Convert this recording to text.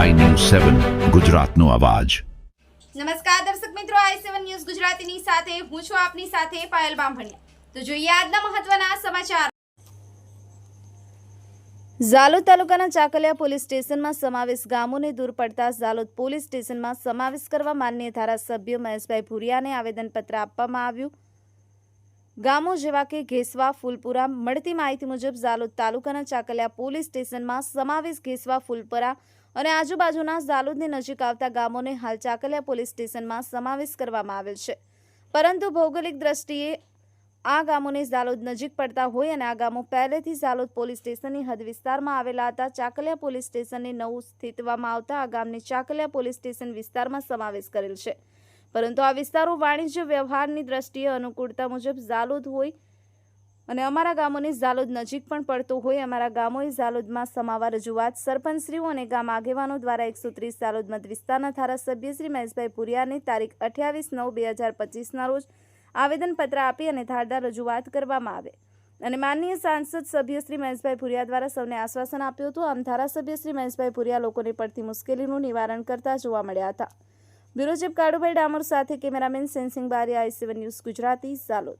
સેવન, ગુજરાતનો અવાજ. નમસ્કાર દર્શક મિત્રો, આઈ સેવન ન્યૂઝ ગુજરાતીની સાથે હું છું આપની સાથે પાયલ બામભણિયા. તો જોઈએ આજના મહત્વના સમાચાર. ઝાલોદ તાલુકાના ચાકલિયા પોલીસ સ્ટેશનમાં સમાવેશ ગામોને દૂર પડતા ઝાલોદ પોલીસ સ્ટેશનમાં સમાવેશ કરવા માન્ય ધારાસભ્ય મહેશભાઈ ભુરિયાને આવેદનપત્ર આપવામાં આવ્યું. ગામો જેવા કે ઘેસવા, ફૂલપુરા મળતી માહિતી મુજબ ઝાલોદ તાલુકાના ચાકલિયા પોલીસ સ્ટેશનમાં સમાવેશ ઘેસવા, ફૂલપુરા અને આજુબાજુના ઝાલોદની નજીક આવતા ગામોને હાલ ચાકલિયા પોલીસ સ્ટેશનમાં સમાવેશ કરવામાં આવેલ છે. પરંતુ ભૌગોલિક દ્રષ્ટિએ આ ગામોને ઝાલોદ નજીક પડતા હોય અને આ ગામો પહેલેથી ઝાલોદ પોલીસ સ્ટેશનની હદ વિસ્તારમાં આવેલા હતા, ચાકલિયા પોલીસ સ્ટેશનને નવું સ્થિતવામાં આવતા આ ગામને ચાકલિયા પોલીસ સ્ટેશન વિસ્તારમાં સમાવેશ કરેલ છે. પરંતુ આ વિસ્તારો વાણિજ્ય વ્યવહારની દ્રષ્ટિએ અનુકૂળતા મુજબ ઝાલોદ હોય અને અમારા ગામોને ઝાલોદ નજીક પણ પડતો હોય. અમારા ગામોએ ઝાલોદમાં સમાવા રજૂઆત સરપંચશ્રીઓ અને ગામ આગેવાનો દ્વારા એકસો ત્રીસ ઝાલોદ મત વિસ્તારના ધારાસભ્ય શ્રી મહેશભાઈ પુરિયાને તારીખ અઠ્યાવીસ નવ બે હજાર પચીસના રોજ આવેદનપત્ર આપી અને ધારદાર રજૂઆત કરવામાં આવે. અને માનનીય સાંસદ સભ્ય શ્રી મહેશભાઈ ભુરિયા દ્વારા સૌને આશ્વાસન આપ્યું હતું. આમ ધારાસભ્ય શ્રી મહેશભાઈ ભુરિયા લોકોને પડતી મુશ્કેલીનું નિવારણ કરતા જોવા મળ્યા હતા. બ્યુરો ચીફ કાળુભાઈ ડામોર સાથે કેમેરામેન સેન્સિંગ બારી I seven news Gujarati Zalod.